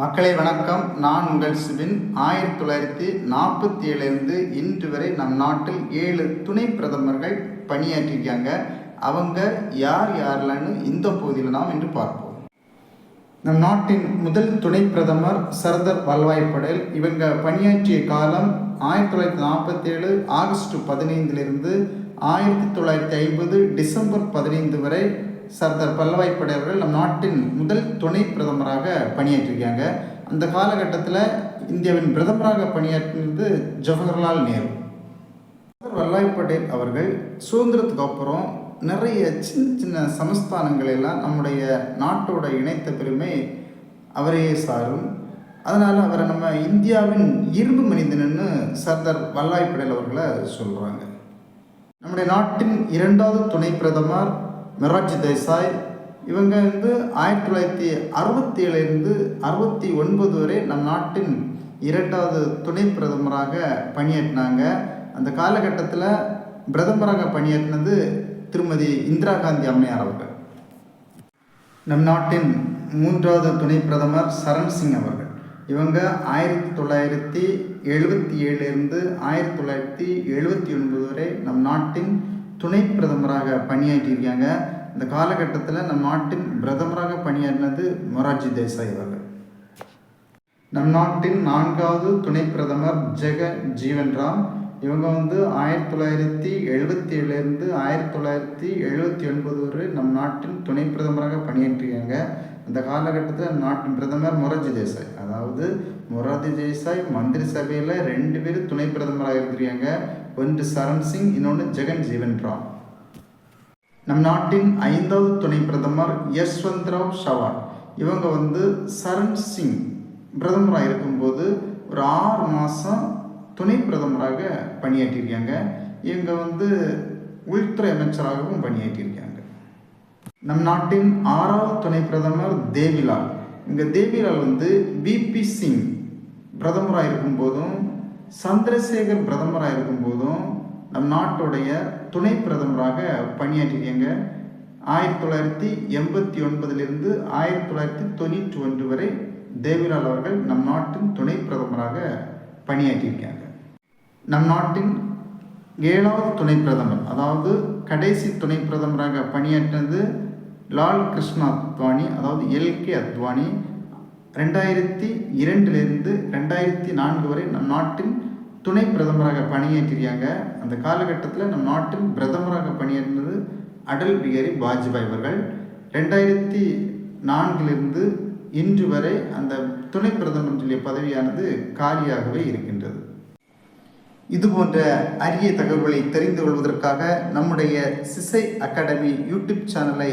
மக்களை வணக்கம். நான் உங்கள் சிபின். ஆயிரத்தி தொள்ளாயிரத்தி நாற்பத்தி ஏழுலேருந்து இன்று வரை நம் நாட்டில் ஏழு துணை பிரதமர்கள் பணியாற்றியிருக்காங்க. அவங்க யார் யாரெல்லாம்னு இந்த பகுதியில் நாம் இன்று பார்ப்போம். நம் நாட்டின் முதல் துணை பிரதமர் சர்தார் வல்லபாய் படேல். இவங்க பணியாற்றிய காலம் ஆயிரத்தி தொள்ளாயிரத்தி நாற்பத்தி ஏழு ஆகஸ்ட் பதினைந்திலிருந்து ஆயிரத்தி தொள்ளாயிரத்தி ஐம்பது டிசம்பர் பதினைந்து வரை சர்தார் வல்லபாய் படையவர்கள் அவர்கள் நம் நாட்டின் முதல் துணை பிரதமராக பணியாற்றியிருக்காங்க. அந்த காலகட்டத்தில் இந்தியாவின் பிரதமராக பணியாற்றினது ஜவஹர்லால் நேரு. சர்தார் வல்லபாய் படேல் அவர்கள் சுதந்திரத்துக்கு அப்புறம் நிறைய சின்ன சின்ன சமஸ்தானங்களெல்லாம் நம்முடைய நாட்டோட இணைத்த பெருமை அவரையே சாரும். அதனால் அவரை நம்ம இந்தியாவின் இரும்பு மனிதனன்னு சர்தார் வல்லாய் படேல் அவர்களை சொல்கிறாங்க நம்முடைய நாட்டின் இரண்டாவது துணை பிரதமர் மிராஜி தேசாய் இவங்க வந்து ஆயிரத்தி தொள்ளாயிரத்தி அறுபத்தி ஏழுலேருந்து அறுபத்தி ஒன்பது வரை நம் நாட்டின் இரண்டாவது துணை பிரதமராக பணியாற்றினாங்க. அந்த காலகட்டத்தில் பிரதமராக பணியாற்றினது திருமதி இந்திரா காந்தி அம்மையார் அவர்கள். நம் நாட்டின் மூன்றாவது துணை பிரதமர் சரண் சிங் அவர்கள். இவங்க ஆயிரத்தி தொள்ளாயிரத்தி எழுபத்தி ஏழுலேருந்து ஆயிரத்தி தொள்ளாயிரத்தி எழுபத்தி ஒன்பது வரை நம் நாட்டின் துணை பிரதமராக பணியாற்றியிருக்காங்க. இந்த காலகட்டத்தில் நம் நாட்டின் பிரதமராக பணியாற்றினது மொரார்ஜி தேசாய் அவர்கள். நம் நாட்டின் நான்காவது துணை பிரதமர் ஜெக ஜீவன் ராம் இவங்க வந்து ஆயிரத்தி தொள்ளாயிரத்தி எழுபத்தி ஏழுலேருந்து ஆயிரத்தி தொள்ளாயிரத்தி எழுபத்தி ஒன்பது வரை நம் நாட்டின் துணை பிரதமராக பணியாற்றியிருக்காங்க. அந்த காலகட்டத்தில் நாட்டின் பிரதமர் மொரார்ஜி தேசாய். அதாவது மொராஜி தேசாய் மந்திரி சபையில் ரெண்டு பேர் துணை பிரதமராக இருந்திருக்காங்க ஒன்று சரண் சிங் இன்னொன்று ஜெகன் ஜீவன் ராம் நம் நாட்டின் ஐந்தாவது துணை பிரதமர் யஸ்வந்த்ராவ் ஷவான் இவங்க வந்து சரண் சிங் பிரதமராக இருக்கும்போது ஒரு ஆறு மாதம் துணை பிரதமராக பணியாற்றியிருக்காங்க. இவங்க வந்து உள்துறை அமைச்சராகவும் பணியாற்றியிருக்காங்க. நம் நாட்டின் ஆறாவது துணை பிரதமர் தேவிலால். இங்கே தேவிலால் வந்து பிபி சிங் பிரதமராக இருக்கும்போதும் சந்திரசேகர் பிரதமராக இருக்கும்போதும் நம் நாட்டுடைய துணை பிரதமராக பணியாற்றியிருக்காங்க ஆயிரத்தி தொள்ளாயிரத்தி எண்பத்தி ஒன்பதிலிருந்து ஆயிரத்தி தொள்ளாயிரத்தி தொண்ணூற்றி ஒன்று வரை தேவிலால் அவர்கள் நம் நாட்டின் துணை பிரதமராக பணியாற்றியிருக்காங்க. நம் நாட்டின் ஏழாவது துணை பிரதமர் அதாவது கடைசி துணை பிரதமராக பணியாற்றினது லால் கிருஷ்ண அத்வானி அதாவது எல்கே அத்வானி ரெண்டாயிரத்தி இரண்டிலிருந்து ரெண்டாயிரத்தி நான்கு வரை நம் நாட்டின் துணை பிரதமராக பணியேற்றிருக்காங்க. அந்த காலகட்டத்தில் நம் நாட்டின் பிரதமராக பணியேற்றது அடல் பிகாரி வாஜ்பாய் அவர்கள். ரெண்டாயிரத்தி நான்கிலிருந்து இன்று வரை அந்த துணை பிரதமர் சொல்லிய பதவியானது காலியாகவே இருக்கின்றது. இது போன்ற அரிய தகவல்களை தெரிந்து கொள்வதற்காக நம்முடைய சிசை அகாடமி யூடியூப் சேனலை